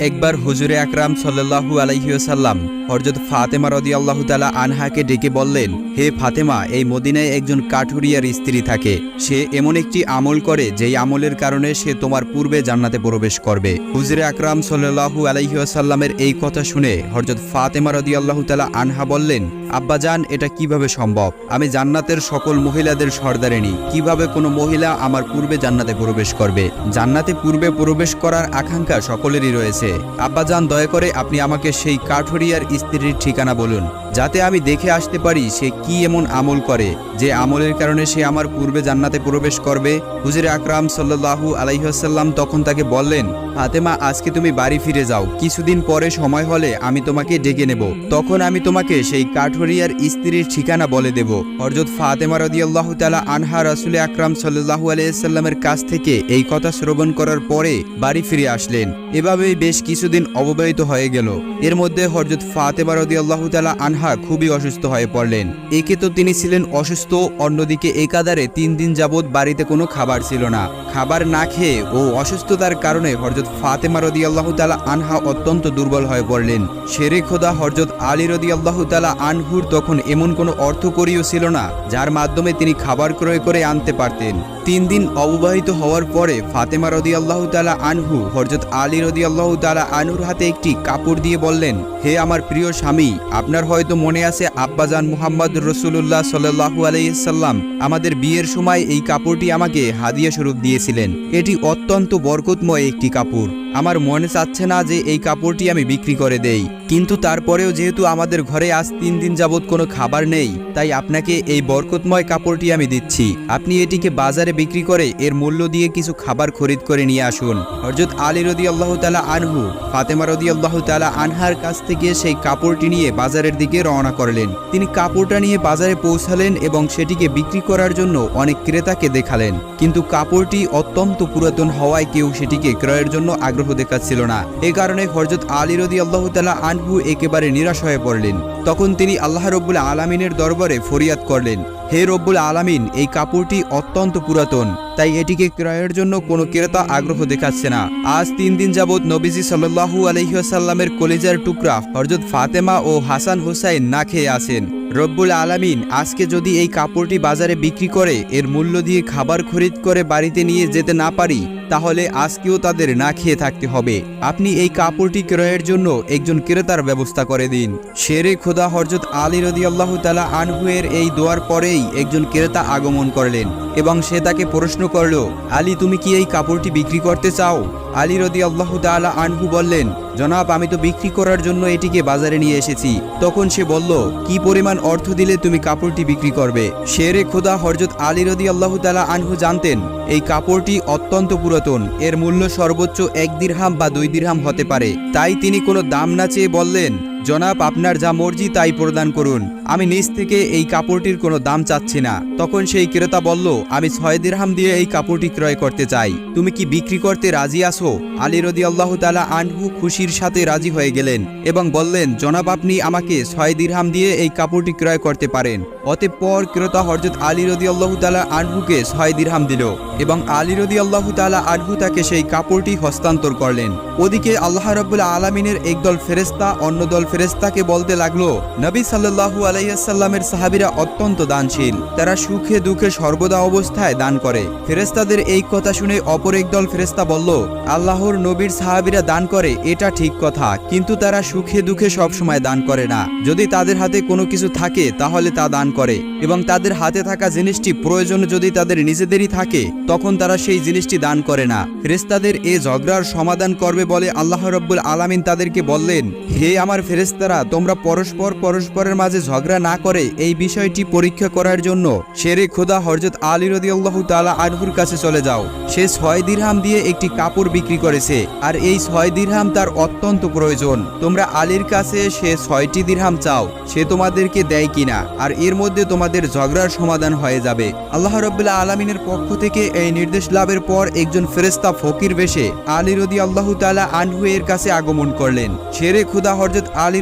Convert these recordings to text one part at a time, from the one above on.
একবার হুজুরে আকরাম সাল্লাহু আলাইসাল্লাম হরজত ফাতেমা রদি আল্লাহ তালা আনহাকে ডেকে বললেন, হে ফাতেমা, এই মদিনায় একজন কাঠুরিয়ার স্ত্রী থাকে। সে এমন একটি আমল করে যেই আমলের কারণে সে তোমার পূর্বে জান্নাতে প্রবেশ করবে। হুজুরে আকরাম সাল্লাহু আলাইসাল্লামের এই কথা শুনে হরজত ফাতেমা রদি আল্লাহ তালা আনহা বললেন আব্বাজান এটা কীভাবে সম্ভব? আমি জান্নাতের সকল মহিলাদের সর্দারিনী কীভাবে কোনো মহিলা আমার পূর্বে জান্নাতে প্রবেশ করবে? জান্নাতে পূর্বে প্রবেশ করার আকাঙ্ক্ষা সকলেরই রয়েছে। আব্বাজান, দয়া করে আপনি আমাকে সেই কাঠুরিয়ার স্ত্রীর ঠিকানা বলুন, যাতে আমি দেখে আসতে পারি সে কি এমন আমল করে, যে আমলের কারণে সে আমার পূর্বে জান্নাতে প্রবেশ করবে। হুজুর আকরাম সাল্লাহু আলাইহাল্লাম তখন তাকে বললেন, ফাতেমা, আজকে তুমি বাড়ি ফিরে যাও, কিছুদিন পরে সময় হলে আমি তোমাকে ডেকে নেব, তখন আমি তোমাকে সেই কাঠুরিয়ার স্ত্রীর ঠিকানা বলে দেব। হরজত ফাতেমা রদিয়াল্লাহ তালা আনহা রাসুল আকরাম সাল্লাহু আলাইসাল্লামের কাছ থেকে এই কথা শ্রবণ করার পরে বাড়ি ফিরে আসলেন। এভাবেই বেশ কিছুদিন অববাহিত হয়ে গেল। এর মধ্যে হরজত ফাতেমা রদিয়াল্লাহ তালা আনহা খুবই অসুস্থ হয়ে পড়লেন। একে তো তিনি ছিলেন অসুস্থ, অন্যদিকে একাদারে তিন দিন যাবৎ বাড়িতে কোনো খাবার ছিল না। খাবার না খেয়ে ও অসুস্থতার কারণে হরজত ফাতেমা রদি আল্লাহ তালা আনহা অত্যন্ত দুর্বল হয়ে পড়লেন। শেরে খোদা হরজত আলী রদি আল্লাহ তালা আনহুর তখন এমন কোনো অর্থকরীয় ছিল না, যার মাধ্যমে তিনি খাবার ক্রয় করে আনতে পারতেন। তিন দিন অববাহিত হওয়ার পরে ফাতেমা রদি আল্লাহ তালা আনহু হরজত আলী রদি আল্লাহ তালা আনুর হাতে একটি কাপড় দিয়ে বললেন হে আমার প্রিয় স্বামী, আপনার হয়তো মনে আছে আব্বাজান মুহাম্মদ রসুল্লাহ সাল্লাহু আলাইসাল্লাম আমাদের বিয়ের সময় এই কাপড়টি আমাকে হাদিয়া স্বরূপ দিয়েছিলেন। এটি অত্যন্ত বরকতময় একটি কাপড়। আমার মনে চাচ্ছে না যে এই কাপড়টি আমি বিক্রি করে দেই। কিন্তু তারপরেও যেহেতু আমাদের ঘরে আজ তিন দিন যাবৎ কোনো খাবার নেই, তাই আপনাকে এই বরকতময় কাপড়টি আমি দিচ্ছি। আপনি এটিকে বাজারে বিক্রি করে এর মূল্য দিয়ে কিছু খাবার খরিদ করে নিয়ে আসুন। হরজত আলী রদি আল্লাহ তালা আনহু, ফাতেমা রদি আল্লাহ তালা আনহার কাছ থেকে সেই কাপড়টি নিয়ে বাজারের দিকে রওনা করলেন। তিনি কাপড়টা নিয়ে বাজারে পৌঁছালেন এবং সেটিকে বিক্রি করার জন্য অনেক ক্রেতাকে দেখালেন। কিন্তু কাপড়টি অত্যন্ত পুরাতন হওয়ায় কেউ সেটিকে ক্রয়ের জন্য আগ্রহ দেখাচ্ছিল না। এ কারণে হরজত আলী রদি আল্লাহ তালা আনহু একেবারে নিরাশ হয়ে পড়লেন। তখন তিনি আল্লাহ রব্বুল আলমিনের দরবারে ফরিয়াদ করলেন। হে রব্বুল আলামিন, এই কাপড়টি অত্যন্ত পুরাতন, তাই এটিকে ক্রয়ের জন্য কোনো ক্রেতা আগ্রহ দেখাচ্ছে না। আজ তিন দিন যাবৎ নবীজি সাল্লু আলহিহাসাল্লামের কলেজার টুকরা হরজত ফাতেমা ও হাসান হুসাইন না খেয়ে আছেন। রব্বুল আলামিন আজকে যদি এই কাপড়টি বাজারে বিক্রি করে, এর মূল্য দিয়ে খাবার খরিদ করে বাড়িতে নিয়ে যেতে না পারি, তাহলে আজকেও তাদের না খেয়ে থাকতে হবে। আপনি এই কাপড়টি ক্রয়ের জন্য একজন ক্রেতার ব্যবস্থা করে দিন। শেরে খোদা হরজত আলী রদি আল্লাহ তালা আনহুয়ের এই দোয়ার পরেই একজন ক্রেতা আগমন করলেন এবং সে তাকে প্রশ্ন করল, আলী, তুমি কি এই কাপড়টি বিক্রি করতে চাও? আলী রদি আল্লাহ তালা আনহু বললেন, জনাব, আমি তো বিক্রি করার জন্য এটিকে বাজারে নিয়ে এসেছি। তখন সে বলল, কি পরিমাণ অর্থ দিলে তুমি কাপড়টি বিক্রি করবে? শেরে খোদা হরজত আলী রদি আল্লাহ তালা আনহু জানতেন, এই কাপড়টি অত্যন্ত পুরাতন, এর মূল্য সর্বোচ্চ এক দিরহাম বা দুই দিরহাম হতে পারে। তাই তিনি কোনো দাম না চেয়ে বললেন জনাব আপনার যা মর্জি তাই প্রদান করুন। আমি নিজ থেকে এই কাপড়টির কোনো দাম চাচ্ছি না। তখন সেই ক্রেতা বলল, আমি ছয় দিরহাম দিয়ে এই কাপড়টি ক্রয় করতে চাই। তুমি কি বিক্রি করতে রাজি আছো? আলী রদি আল্লাহ তালা আনহু খুশির সাথে রাজি হয়ে গেলেন এবং বললেন, জনাব আপনি আমাকে ছয় দিরহাম দিয়ে এই কাপড়টি ক্রয় করতে পারেন। অতঃপর ক্রেতা হরজত আলী রদি আল্লাহ তালা আনহুকে ছয় দিরহাম দিল এবং আলী রদি আল্লাহ তালা আনহু তাকে সেই কাপড়টি হস্তান্তর করলেন। ওদিকে আল্লাহ রবুল্লা আলমিনের একদল ফেরেস্তা অন্য দল ফেরেস্তাকে বলতে লাগল, নবী সাল্লাহু আলাইসাল্লামের সাহাবিরা অত্যন্ত দানশীল। তারা সুখে দুঃখে সর্বদা অবস্থায় দান করে। ফেরেস্তাদের এই কথা শুনে অপর একদল ফেরেস্তা বলল, আল্লাহর নবীর সাহাবিরা দান করে, এটা ঠিক কথা। কিন্তু তারা সুখে দুঃখে সবসময় দান করে না। যদি তাদের হাতে কোনো কিছু থাকে, তাহলে তা দান করে। এবং তাদের হাতে থাকা জিনিসটি প্রয়োজন যদি তাদের নিজেদেরই থাকে, তখন তারা সেই জিনিসটি দান করে না। ফেরেস্তাদের এ ঝগড়ার সমাধান করবে বলে আল্লাহ রব্বুল আলামিন তাদেরকে বললেন, হে আমার ফেরেস্তারা তোমরা পরস্পর পরস্পরের মাঝে ঝগড়া না করে এই বিষয়টি পরীক্ষা করার জন্য শেরে খোদা হরজত আলী রদি আল্লাহ তালা আনহুর কাছে চলে যাও। সে ছয় দিরহাম দিয়ে একটি কাপড় বিক্রি করেছে আর এই ছয় দিরহাম তার অত্যন্ত প্রয়োজন। তোমরা আলীর কাছে সে ছয়টি দিরহাম চাও, সে তোমাদেরকে দেয় কিনা আর এর মধ্যে তোমাদের ঝগড়ার সমাধান হয়ে যাবে। আল্লাহ রব্বুল্লাহ আলমিনের পক্ষ থেকে এই নির্দেশ লাভের পর একজন ফেরেস্তা ফকির বেশে আলী রদি আল্লাহ তালা আনহু এর কাছে আগমন করলেন। শেরে খুদা হরজত আলী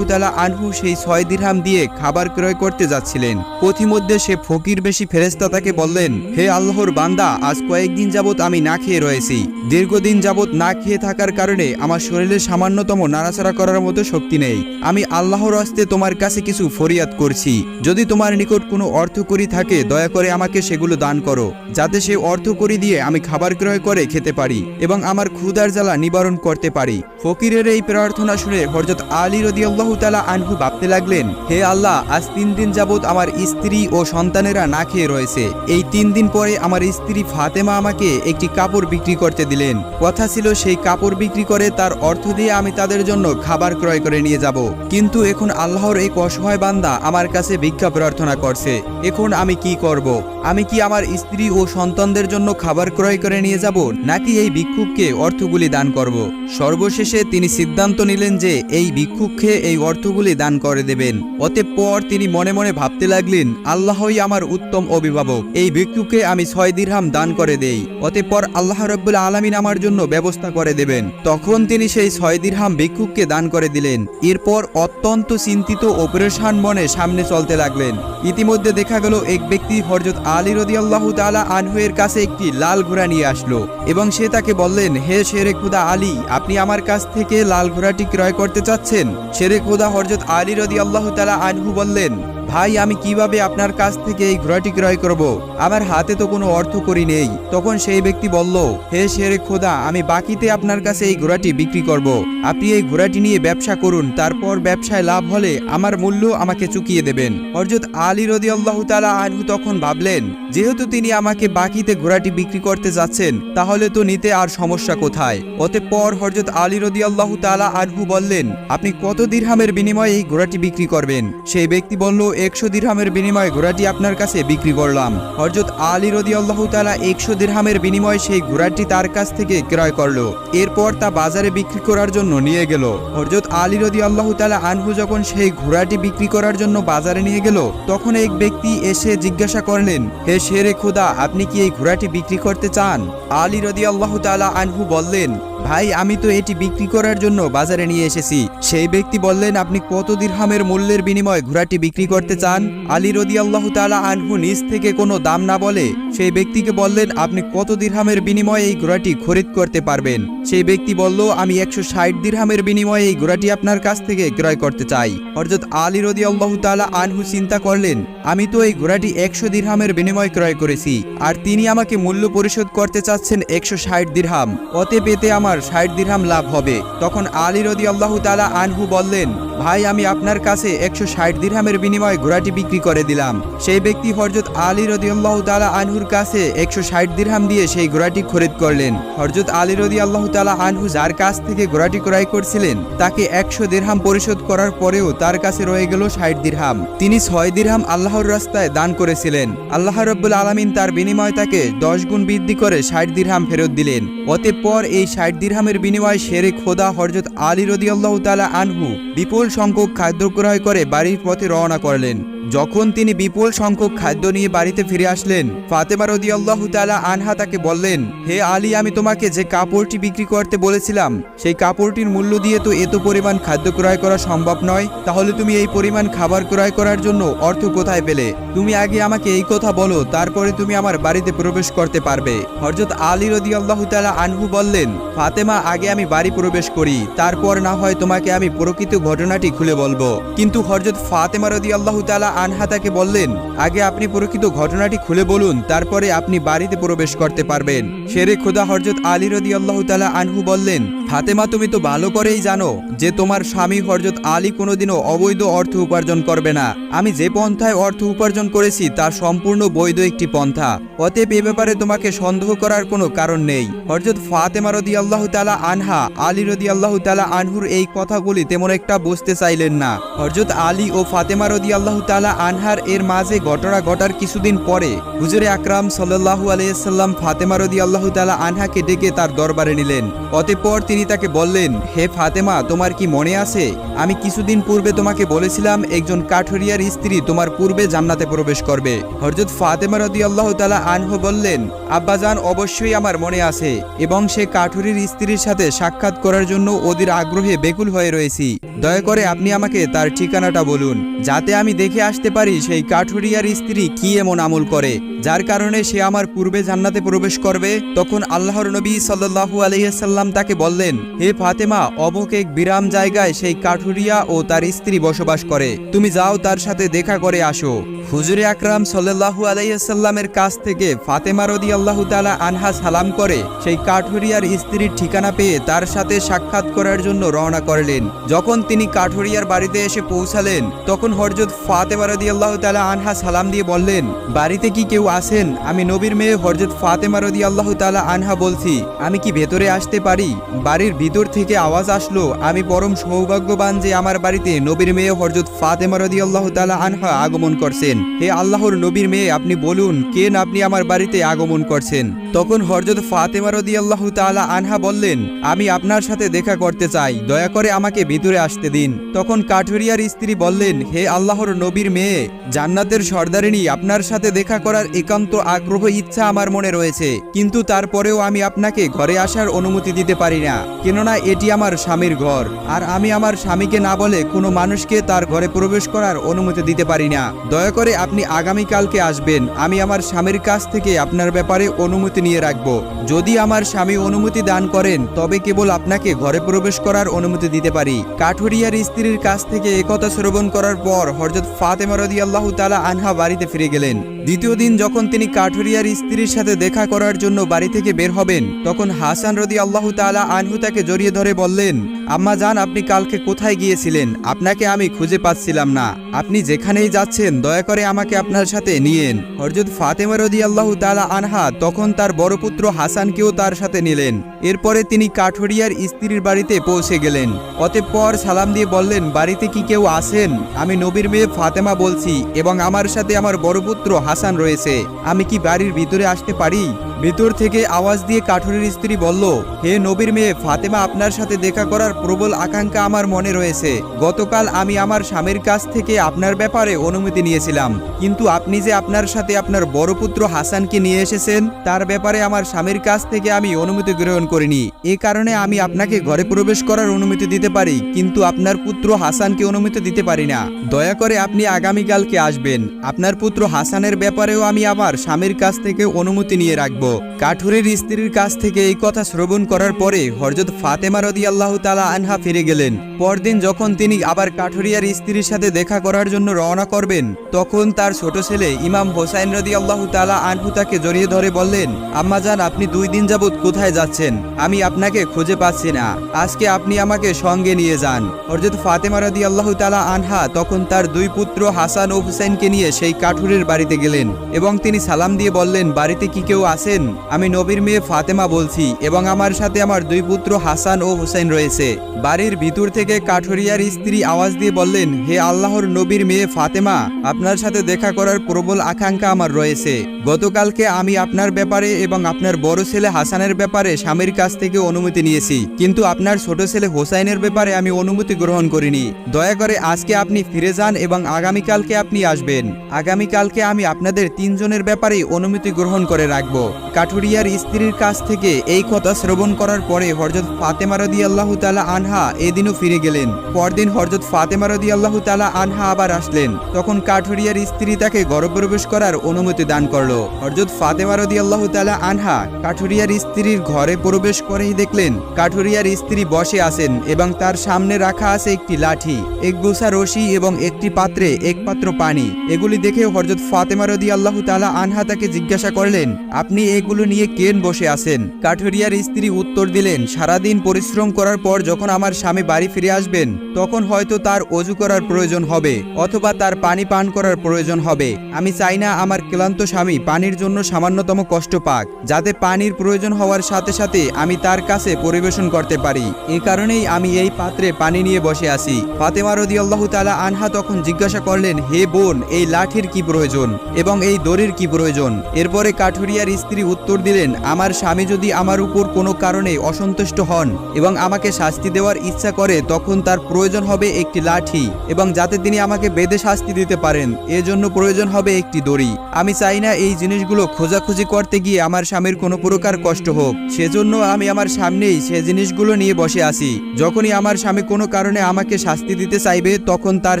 তালা আনহু সেই ছয় দিরহাম দিয়ে খাবার ক্রয় করতে যাচ্ছিলেন। পথিমধ্যে সে ফকির বেশি ফেরেস্তা তাকে বললেন, হে আল্লাহর বান্দা, আজ কয়েকদিন যাবৎ আমি না খেয়ে রয়েছি। দীর্ঘদিন যাবৎ না খেয়ে থাকার কারণে আমার শরীরে সামান্যতম নাড়াচাড়া করার মতো শক্তি নেই। আমি আল্লাহর হস্তে তোমার কাছে কিছু ফরিয়াদ করছি। যদি তোমার নিকট কোনো অর্থকরী থাকে, দয়া করে আমাকে সেগুলো দান করো, যাতে সে অর্থকরী দিয়ে আমি খাবার ক্রয় করে খেতে পারি এবং আমার ক্ষুদার জ্বালা নিবারণ করতে পারি। ফকিরের এই প্রার্থনা শুনে হরজত আলী রদিয়াল্লাহ তালা আনহু ভাবতে লাগলেন, হে আল্লাহ, আজ তিন দিন যাবত আমার স্ত্রী ও সন্তানেরা না খেয়ে রয়েছে। এই তিন দিন পরে আমার স্ত্রী ফাতেমা আমাকে একটি কাপড় বিক্রি করতে দিলেন। কথা ছিল, সেই কাপড় বিক্রি করে তার অর্থ দিয়ে আমি তাদের জন্য খাবার ক্রয় করে নিয়ে যাব। কিন্তু এখন আল্লাহর এক অসহায় বান্দা আমার কাছে ভিক্ষা প্রার্থনা করছে। এখন আমি কি করব? আমি কি আমার স্ত্রী ও সন্তানদের জন্য খাবার ক্রয় করে নিয়ে যাব, নাকি এই ভিক্ষুককে অর্থগুলি দান করব? সর্বশেষে তিনি সিদ্ধান্ত নিলেন যে এই ভিক্ষুককে এই অর্থগুলি দান করে দেবেন। অতঃপর তিনি মনে মনে ভাবতে লাগলেন, আল্লাহই আমার উত্তম অভিভাবক। এই ভিক্ষুককে আমি ছয় দিরহাম দান করে দেই। অতঃপর আল্লাহ রব্বুল আলমিন আমার জন্য ব্যবস্থা করে দেবেন। তখন তিনি সেই ছয় দিরহাম ভিক্ষুককে দান করে দিলেন। এরপর অত্যন্ত চিন্তিত ও পরেশান মনে সামনে চলতে লাগলেন। ইতিমধ্যে দেখা গেল, এক ব্যক্তি হরজত আলী রদি আল্লাহ তালা আনহুয়ের কাছে একটি লাল ঘোড়া নিয়ে আসলো এবং সে তাকে বললেন, হে শেরে খুদা আলী, আপনি আমার কাছ থেকে লাল ঘোড়াটি ক্রয় করতে চাচ্ছেন? শেরে খোদা হরজত আলী রদি আল্লাহ তালা আনহু বললেন ভাই, আমি কীভাবে আপনার কাছ থেকে এই ঘোড়াটি ক্রয় করব? আমার হাতে তো কোনো অর্থ করি নেই। তখন সেই ব্যক্তি বলল, হে শেরে খোদা, আমি বাকিতে আপনার কাছে এই ঘোড়াটি বিক্রি করব। আপনি এই ঘোড়াটি নিয়ে ব্যবসা করুন, তারপর ব্যবসায় লাভ হলে আমার মূল্য আমাকে চুকিয়ে দেবেন। হরজত আলী রদি আল্লাহ তালা আনহু তখন ভাবলেন, যেহেতু তিনি আমাকে বাকিতে ঘোড়াটি বিক্রি করতে যাচ্ছেন, তাহলে তো নিতে আর সমস্যা কোথায়? অতঃপর হরজত আলী রদি আল্লাহ তালা আনহু বললেন, আপনি কত দিরহামের বিনিময়ে এই ঘোড়াটি বিক্রি করবেন? সেই ব্যক্তি বলল একশো দিরহামের বিনিময়ে ঘোড়াটি আপনার কাছে বিক্রি করলাম। হরজত আলী রদি আল্লাহ তালা একশো দিরহামের বিনিময়ে সেই ঘোড়াটি তার কাছ থেকে ক্রয় করল। এরপর তা বাজারে বিক্রি করার জন্য নিয়ে গেল। হরজত আলী রদি আল্লাহ তালা আনহু যখন সেই ঘোড়াটি বিক্রি করার জন্য বাজারে নিয়ে গেল, তখন এক ব্যক্তি এসে জিজ্ঞাসা করলেন, হে শেরে খোদা, আপনি কি এই ঘোড়াটি বিক্রি করতে চান? আলী রদি আল্লাহ তালা আনহু বললেন, ভাই, আমি তো এটি বিক্রি করার জন্য বাজারে নিয়ে এসেছি। সেই ব্যক্তি বললেন, আপনি কত দিরহামের মূল্যের বিনিময়ে ঘোড়াটি বিক্রি করতে চান, আলী রদি আল্লাহ তালা আনহু নিজ থেকে কোনো দাম না বলে সেই ব্যক্তিকে বললেন, আপনি কত দিরহামের বিনিময়ে এই ঘোড়াটি খরিদ করতে পারবেন? সেই ব্যক্তি বলল, আমি একশো ষাট দিরহামের বিনিময়ে এই ঘোড়াটি আপনার কাছ থেকে ক্রয় করতে চাই। হরজত আলী রদি আল্লাহ তালা আনহু চিন্তা করলেন, আমি তো এই ঘোড়াটি একশো দিরহামের বিনিময় ক্রয় করেছি, আর তিনি আমাকে মূল্য পরিশোধ করতে চাচ্ছেন একশো ষাট দিরহাম। অতে পেতে আমার ষাট দিরহাম লাভ হবে। তখন আলী রদি আল্লাহ তালা আনহু বললেন, ভাই, আমি আপনার কাছে একশো ষাট দিরহামের বিনিময়ে ঘোড়াটি বিক্রি করে দিলাম। সেই ব্যক্তি হরজত আলী রদি আল্লাহ তালা আনহুর কাছে একশো ষাট দিরহাম দিয়ে সেই ঘোড়াটি খরিদ করলেন। হরজত আলী রদি আল্লাহ তালা আনহু যার কাছ থেকে ঘোড়াটি ক্রয় করছিলেন, তাকে একশো দিরহাম পরিশোধ করার পরেও তার কাছে রয়ে গেল ষাট দিরহাম। তিনি ছয় দিরহাম আল্লাহর রাস্তায় দান করেছিলেন। আল্লাহ রব্বুল আলমিন তার বিনিময় তাকে দশ গুণ বৃদ্ধি করে ষাট দিরহাম ফেরত দিলেন। অতঃপর এই ষাট দিরহামের বিনিময়ে শেরে খোদা হরজত আলী রদি আল্লাহ তালা আনহু বিপুল সংখ্যক খাদ্য ক্রয় করে বাড়ির পথে রওনা করলেন। যখন তিনি বিপুল সংখ্যক খাদ্য নিয়ে বাড়িতে ফিরে আসলেন, ফাতেমা রদি আল্লাহ তালা আনহা তাকে বললেন, হে আলী, আমি তোমাকে যে কাপড়টি বিক্রি করতে বলেছিলাম, সেই কাপড়টির মূল্য দিয়ে তো এত পরিমাণ খাদ্য ক্রয় করা সম্ভব নয়, তাহলে তুমি এই পরিমাণ খাবার ক্রয় করার জন্য অর্থ কোথায় পেলে? তুমি আগে আমাকে এই কথা বলো, তারপরে তুমি আমার বাড়িতে প্রবেশ করতে পারবে। হরজত আলী রদি আল্লাহ তালা আনহু বললেন, ফাতেমা, আগে আমি বাড়ি প্রবেশ করি, তারপর না হয় তোমাকে আমি প্রকৃত ঘটনাটি খুলে বলব। কিন্তু হরজত ফাতেমা রদি আল্লাহ তালা আনহা তাকে বললেন, আগে আপনি প্রকৃত ঘটনাটি খুলে বলুন, তারপরে আপনি বাড়িতে প্রবেশ করতে পারবেন। শেরে খোদা হরজত আলী রদি আল্লাহ তালা আনহু বললেন ফাতেমা, তুমি তো ভালো করেই জানো যে তোমার স্বামী হরজত আলী কোনোদিনও অবৈধ অর্থ উপার্জন করবে না। আমি যে পন্থায় অর্থ উপার্জন করেছি, তা সম্পূর্ণ বৈধ একটি পন্থা। অতএব এ ব্যাপারে তোমাকে সন্দেহ করার কোনো কারণ নেই। হরজত ফাতেমা রদি আল্লাহ তালা আনহা, আলী রদি আল্লাহ তালা আনহুর এই কথাগুলি তেমন একটা বুঝতে চাইলেন না। হরজত আলী ও ফাতেমা রদি আল্লাহ তালা আনহার এর মাঝে ঘটনা ঘটার কিছুদিন পরে হুজুরে আকরাম সাল্লাহু আলাইসাল্লাম ফাতেমা রদি আল্লাহ তালা আনহাকে ডেকে তার দরবারে নিলেন। অতঃপর তিনি তিনি তাকে বললেন, হে ফাতেমা, তোমার কি মনে আছে? আমি কিছুদিন পূর্বে তোমাকে বলেছিলাম, একজন কাঠরিয়ার স্ত্রী তোমার পূর্বে জান্নাতে প্রবেশ করবে। হরজত ফাতেমা রদি আল্লাহ তালা আনহু বললেন, আব্বাজান, অবশ্যই আমার মনে আছে এবং সে কাঠুরির স্ত্রীর সাথে সাক্ষাৎ করার জন্য ওদের আগ্রহে বেকুল হয়ে রয়েছি। দয়া করে আপনি আমাকে তার ঠিকানাটা বলুন, যাতে আমি দেখে আসতে পারি সেই কাঠুরিয়ার স্ত্রী কি এমন আমল করে। যার কারণে সে আমার পূর্বে জান্নাতে প্রবেশ করবে। তখন আল্লাহর নবী সাল্লাহু আলহিহাল্লাম তাকে বললেন হে ফাতেমা অবক এক বিরাম জায়গায় সেই কাঠুরিয়া ও তার স্ত্রী বসবাস করে। তুমি যাও তার সাথে দেখা করে আসো। হুজুরে আকরাম সাল্লাহু আলাইসাল্লামের কাছ থেকে ফাতেমা রদি আল্লাহ তালা আনহা সালাম করে সেই কাঠুরিয়ার স্ত্রীর ঠিকানা পেয়ে তার সাথে সাক্ষাৎ করার জন্য রওনা করলেন। যখন তিনি কাঠুরিয়ার বাড়িতে এসে পৌঁছালেন, তখন হরজত ফাতেমা রদি আল্লাহ তালা আনহা সালাম দিয়ে বললেন, বাড়িতে কি কেউ আছেন? আমি নবীর মেয়ে হরজত ফাতেমা রদি আল্লাহ তালা আনহা বলছি, আমি কি ভেতরে আসতে পারি? বাড়ির ভিতর থেকে আওয়াজ আসলো, আমি পরম সৌভাগ্যবান যে আমার বাড়িতে নবীর মেয়ে হরজত ফাতেমা রদি আল্লাহ তালা আনহা আগমন করছেন। হে আল্লাহর নবীর মেয়ে, আপনি বলুন কেন আপনি আমার বাড়িতে আগমন করছেন? তখন হরজত ফাতেমা রদি আল্লাহ তালা আনহা বললেন, আমি আপনার সাথে দেখা করতে চাই, দয়া করে আমাকে ভিতরে আসতে দিন। তখন কাঠুরিয়ার স্ত্রী বললেন, হে আল্লাহর নবীর মেয়ে, জান্নাতের সর্দারিনী, আপনার সাথে দেখা করার একান্ত আগ্রহ, ইচ্ছা আমার মনে রয়েছে। কিন্তু তারপরেও আমি আপনাকে ঘরে আসার অনুমতি দিতে পারি না, কেননা এটি আমার স্বামীর ঘর। আর আমি আমার স্বামীকে না বলে কোনো মানুষকে তার ঘরে প্রবেশ করার অনুমতি দিতে পারি না। দয়া করে আপনি আগামীকালকে আসবেন। আমি আমার স্বামীর কাছ থেকে আপনার ব্যাপারে অনুমতি নিয়ে রাখব। যদি আমার স্বামী অনুমতি দান করেন, তবে কেবল আপনাকে ঘরে প্রবেশ করার অনুমতি দিতে পারি। কাঠুরিয়ার স্ত্রীর কাছ থেকে একথা শ্রবণ করার পর হরজত ফাতেমা রদি আল্লাহ তালা আনহা বাড়িতে ফিরে গেলেন। দ্বিতীয় দিন যখন তিনি কাঠুরিয়ার স্ত্রীর সাথে দেখা করার জন্য বাড়ি থেকে বের হবেন, তখন হাসান রদি আল্লাহ তালা আনহু তাকে জড়িয়ে ধরে বললেন, আম্মা জান, আপনি কালকে কোথায় গিয়েছিলেন? আপনাকে আমি খুঁজে পাচ্ছিলাম না। আপনি যেখানেই যাচ্ছেন, দয়া করে আমাকে আপনার সাথে নিয়েন হরজত ফাতেমা রদি আল্লাহ তালা আনহা তখন তার বড় পুত্র হাসানকেও তার সাথে নিলেন। এরপরে তিনি কাঠরিয়ার স্ত্রীর বাড়িতে পৌঁছে গেলেন। অতঃপর সালাম দিয়ে বললেন, বাড়িতে কি কেউ আছেন? আমি নবীর মেয়ে ফাতেমা বলছি এবং আমার সাথে আমার বড় পুত্র হাসান রয়েছে। আমি কি বাড়ির ভিতরে আসতে পারি? ভিতর থেকে আওয়াজ দিয়ে কাঠুরের স্ত্রী বলল, হে নবীর মেয়ে, ফাতেমা আপনার সাথে দেখা করার প্রবল আকাঙ্ক্ষা আমার মনে রয়েছে। গতকাল আমি আমার স্বামীর কাছ থেকে আপনার ব্যাপারে অনুমতি নিয়েছিলাম। কিন্তু আপনি যে আপনার সাথে আপনার বড় পুত্র হাসানকে নিয়ে এসেছেন, তার ব্যাপারে আমার স্বামীর কাছ থেকে আমি অনুমতি গ্রহণ করিনি। এ কারণে আমি আপনাকে ঘরে প্রবেশ করার অনুমতি দিতে পারি, কিন্তু আপনার পুত্র হাসানকে অনুমতি দিতে পারি না। দয়া করে আপনি আগামীকালকে আসবেন। আপনার পুত্র হাসানের ব্যাপারেও আমি আমার স্বামীর কাছ থেকে অনুমতি নিয়ে রাখব। কাঠুরের স্ত্রীর কাছ থেকে এই কথা শ্রবণ করার পরে হরজত ফাতেমা রদি আল্লাহ তালা আনহা ফিরে গেলেন। পরদিন যখন তিনি আবার কাঠুরিয়ার স্ত্রীর সাথে দেখা করার জন্য রওনা করবেন, তখন তার ছোট ছেলে ইমাম হোসাইন রদি আল্লাহ তালা আনহু তাকে জড়িয়ে ধরে বললেন আম্মাজান আপনি দুই দিন যাবৎ কোথায় যাচ্ছেন? আমি আপনাকে খুঁজে পাচ্ছি না। আজকে আপনি আমাকে সঙ্গে নিয়ে যান। হরজত ফাতেমা রদি আল্লাহ তালা আনহা তখন তার দুই পুত্র হাসান ও হুসাইনকে নিয়ে সেই কাঠুরের বাড়িতে গেলেন এবং তিনি সালাম দিয়ে বললেন, বাড়িতে কি কেউ আছেন? আমি নবীর মেয়ে ফাতেমা বলছি এবং আমার সাথে আমার দুই পুত্র হাসান ও হুসাইন রয়েছে। বাড়ির ভিতর থেকে কাঠুরিয়ার স্ত্রী আওয়াজ দিয়ে বললেন, হে আল্লাহর নবীর মেয়ে ফাতেমা, আপনার সাথে দেখা করার প্রবল আকাঙ্ক্ষা আমার রয়েছে। গতকালকে আমি আপনার ব্যাপারে এবং আপনার বড় ছেলে হাসানের ব্যাপারে স্বামীর কাছ থেকে অনুমতি নিয়েছি। কিন্তু আপনার ছোট ছেলে হোসাইনের ব্যাপারে আমি অনুমতি গ্রহণ করিনি। দয়া করে আজকে আপনি ফিরে যান এবং আগামীকালকে আপনি আসবেন। আগামীকালকে আমি আপনাদের তিনজনের ব্যাপারে অনুমতি গ্রহণ করে রাখব। কাঠুরিয়ার স্ত্রীর কাছ থেকে এই কথা শ্রবণ করার পরে হরজত ফাতেমা রদি আল্লাহ তালা আনহা এদিনও ফিরে গেলেন। পরদিন হরজত ফাতেমা রদি আল্লাহ তালা আনহা আবার আসলেন। তখন কাঠুরিয়ার স্ত্রী তাকে গর্ভপ্রবেশ করার অনুমতি দান করল। হরজত ফাতেমা রদি আল্লাহ তালা আনহা কাঠুরিয়ার স্ত্রীর ঘরে প্রবেশ করেই দেখলেন, কাঠুরিয়ার স্ত্রী বসে আছেন এবং তার সামনে রাখা আছে একটি লাঠি, এক গোসা রশি এবং একটি পাত্রে এক পাত্র পানি। এগুলি দেখে হরজত ফাতেমা রদি আল্লাহ তালা আনহা তাকে জিজ্ঞাসা করলেন, আপনি এগুলো নিয়ে কেন বসে আছেন? কাঠুরিয়ার স্ত্রী উত্তর দিলেন, সারাদিন পরিশ্রম করার পর যখন আমার স্বামী বাড়ি ফিরে আসবেন, তখন হয়তো তার অজু করার প্রয়োজন হবে, অথবা তার পানি পান করার প্রয়োজন হবে। আমি চাই না আমার ক্লান্ত স্বামী পানির জন্য সামান্যতম কষ্ট পাক, যাতে পানির প্রয়োজন হওয়ার সাথে সাথে আমি তার কাছে পরিবেশন করতে পারি। এ কারণেই আমি এই পাত্রে পানি নিয়ে বসে আছি। ফাতেমা রদি আল্লাহ তালা আনহা তখন জিজ্ঞাসা করলেন, হে বোন, এই লাঠির কি প্রয়োজন এবং এই দড়ির কি প্রয়োজন? এরপরে কাঠুরিয়ার স্ত্রী উত্তর দিলেন, আমার স্বামী যদি আমার উপর কোনো কারণে অসন্তুষ্ট হন এবং আমাকে শাস্তি দেওয়ার ইচ্ছা করে, তখন তার প্রয়োজন হবে একটি লাঠি এবং যাতে তিনি আমাকে বেঁধে শাস্তি দিতে পারেন। এজন্য প্রয়োজন হবে একটি দড়ি। আমি চাই না এই জিনিসগুলো খোঁজাখুঁজি করতে গিয়ে আমার স্বামীর কোনো প্রকার কষ্ট হোক। সেজন্য আমি আমার সামনেই সে জিনিসগুলো নিয়ে বসে আছি। যখনই আমার স্বামী কোনো কারণে আমাকে শাস্তি দিতে চাইবে, তখন তার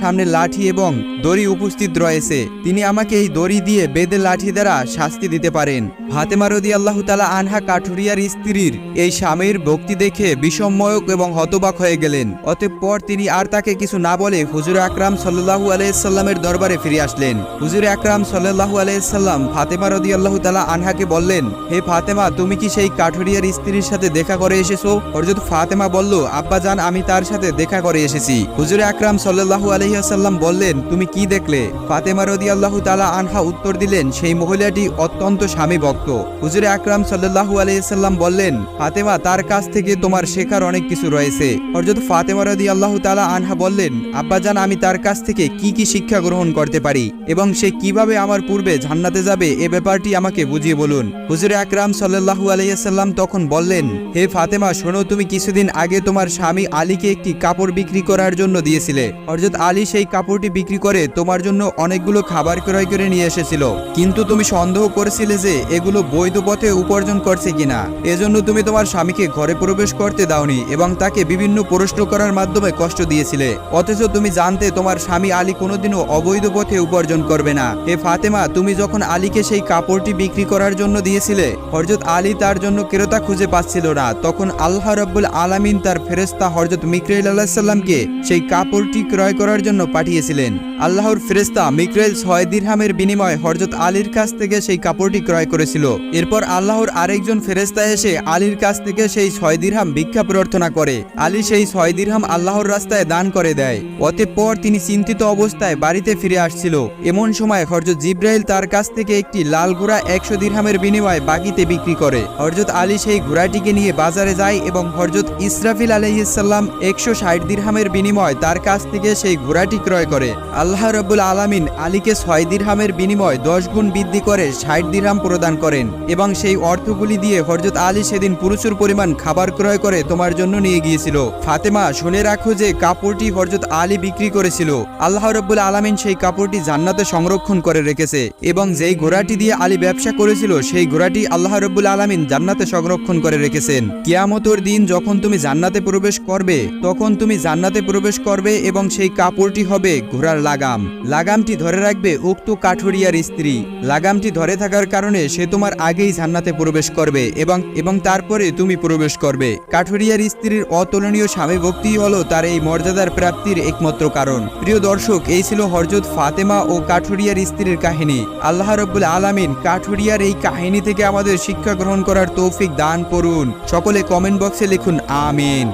সামনে লাঠি এবং দড়ি উপস্থিত রয়েছে। তিনি আমাকে এই দড়ি দিয়ে বেদে লাঠি দ্বারা শাস্তি দিতে পারেন। ফাতেমা রদি আল্লাহ তালা আনহা কাঠুরিয়ার স্ত্রীর এই স্বামীর ভক্তি দেখে বিষময়ক এবং হতবাক হয়ে গেলেন। অতঃপর তিনি আর তাকে কিছু না বলে হুজুর আকরাম সাল্লাহু আলাইসাল্লামের দরবারে ফিরে আসলেন। হুজুর আকরাম সাল্লাহু আলাইসাল্লাম ফাতেমা রদি আল্লাহ তালা আনহাকে বললেন, হে ফাতেমা, তুমি কি সেই কাঠুরিয়ার স্ত্রীর সাথে দেখা করে এসেছ? হরজত ফাতেমা বলল, আব্বা জান, আমি তার সাথে দেখা করে এসেছি। হুজুর আকরাম সাল্লাহু আলহিহাসাল্লাম বললেন, তুমি কি দেখলে? ফাতেমা রদি আল্লাহ তালা আনহা উত্তর দিলেন, সেই মহিলাটি অত্যন্ত স্বামী ভক্ত হুজুর আকরাম সাল্লাহু আলহিহাল্লাম বললেন, ফাতেমা, তার কাছ থেকে তোমার শেখার অনেক কিছু রয়েছে। হরজত ফাতেমা রদি আল্লাহ তালা আনহা বললেন, আব্বাজান, আমি তার কাছ থেকে কি কি শিক্ষা গ্রহণ করতে পারি এবং সে কীভাবে আমার পূর্বে জান্নাতে যাবে এ ব্যাপারটি আমাকে বুঝিয়ে বলুন। হুজুর আকরাম সাল্লাহু আলাইসাল্লাম তখন বললেন, হে ফাতেমা, শোনো, তুমি কিছুদিন আগে তোমার স্বামী আলীকে একটি কাপড় বিক্রি করার জন্য দিয়েছিলে। হরজত আলী সেই কাপড়টি বিক্রি করে তোমার জন্য অনেকগুলো খাবার ক্রয় করে নিয়ে এসেছিল। কিন্তু তুমি সন্দেহ করেছিলে যে এগুলো বৈধ পথে উপার্জন করছে কিনা? এজন্য তুমি তোমার স্বামীকে ঘরে প্রবেশ করতে দাওনি এবং তাকে বিভিন্ন প্রশ্ন করার মাধ্যমে কষ্ট দিয়েছিলে। অথচ তুমি জানতে তোমার স্বামী আলী কোনোদিনও অবৈধ পথে উপার্জন করবে না। এ ফাতেমা, তুমি যখন আলীকে সেই কাপড়টি বিক্রি করার জন্য দিয়েছিলে হরজত আলী তার জন্য ক্রেতা খুঁজে পাচ্ছিল না। তখন আল্লাহ রব্বুল আলামিন তার ফেরেস্তা হরজত মিকরাইল আলাহিসাল্লামকে সেই কাপড়টি ক্রয় করার জন্য পাঠিয়েছিলেন। আল্লাহর ফেরেস্তা মিকরাইল ছয় দিরহামের বিনিময়ে হরজত আলীর কাছ থেকে সেই কাপড়টি ক্রয় করেছিল। এরপর আল্লাহর আরেকজন ফেরেস্তা এসে আলীর কাছ থেকে সেই ছয় দিরহাম ভিক্ষা প্রার্থনা করে। আলী সেই ছয় দিরহাম আল্লাহর রাস্তায় দান করে দেয়। অতঃপর তিনি চিন্তিত অবস্থায় বাড়িতে ফিরে আসছিল। এমন সময় হরজত জিব্রাইল তার কাছ থেকে একটি লাল ঘোড়া একশো দিরহামের বিনিময়ে বাকিতে বিক্রি করে। হরজত আলী সেই ঘোড়াটিকে নিয়ে বাজারে যায় এবং হরজত ইসরাফিল আলহিসাল্লাম একশো ষাট দিরহামের বিনিময় তার কাছ থেকে সেই ঘোড়াটি ক্রয় করে। আল্লাহ রব্বুল আলামিন আলীকে ছয় দিরহামের বিনিময় দশ গুণ বৃদ্ধি করে ষাট দিরহাম প্রদান করেন এবং সেই অর্থগুলি দিয়ে হরজত আলী সেদিন প্রচুর পরিমাণ খাবার ক্রয় করে তোমার জন্য নিয়ে গিয়েছিল। ফাতেমা, শুনে রাখো যে কাপড়টি হরজত আলী বিক্রি করেছিল। আল্লাহ রব্বুল আলামিন সেই কাপড়টি জান্নাতে সংরক্ষণ করে রেখেছে এবং যেই ঘোড়াটি দিয়ে আলী ব্যবসা করেছিল, সেই ঘোড়াটি আল্লাহ রব্বুল আলামিন জান্নাতে সংরক্ষণ করে রেখেছেন। কিয়ামতর দিন যখন তুমি জান্নাতে প্রবেশ করবে, তখন তুমি জান্নাতে প্রবেশ করবে এবং সেই কাপড়টি হবে ঘোড়ার লাগাম। লাগামটি ধরে রাখবে উক্ত কাঠুরিয়ার স্ত্রী। লাগামটি ধরে থাকার কারণে সে তোমার আগেই জান্নাতে প্রবেশ করবে এবং এবং তারপরে তুমি প্রবেশ করবে। কাঠুরিয়ার স্ত্রীর অতুলনীয় স্বামী ভক্তি হলো তার এই মর্যাদার প্রাপ্তির একমাত্র কারণ। প্রিয় দর্শক, এই ছিল হরজত ফাতেমা ও কাঠুরিয়ার স্ত্রীর কাহিনী। আল্লাহ রব্বুল আলামিন কাঠুরিয়ার এই কাহিনী থেকে আমাদের শিক্ষা গ্রহণ করার তৌফিক দান করুন। সকলে কমেন্ট বক্সে লিখুন, আমিন।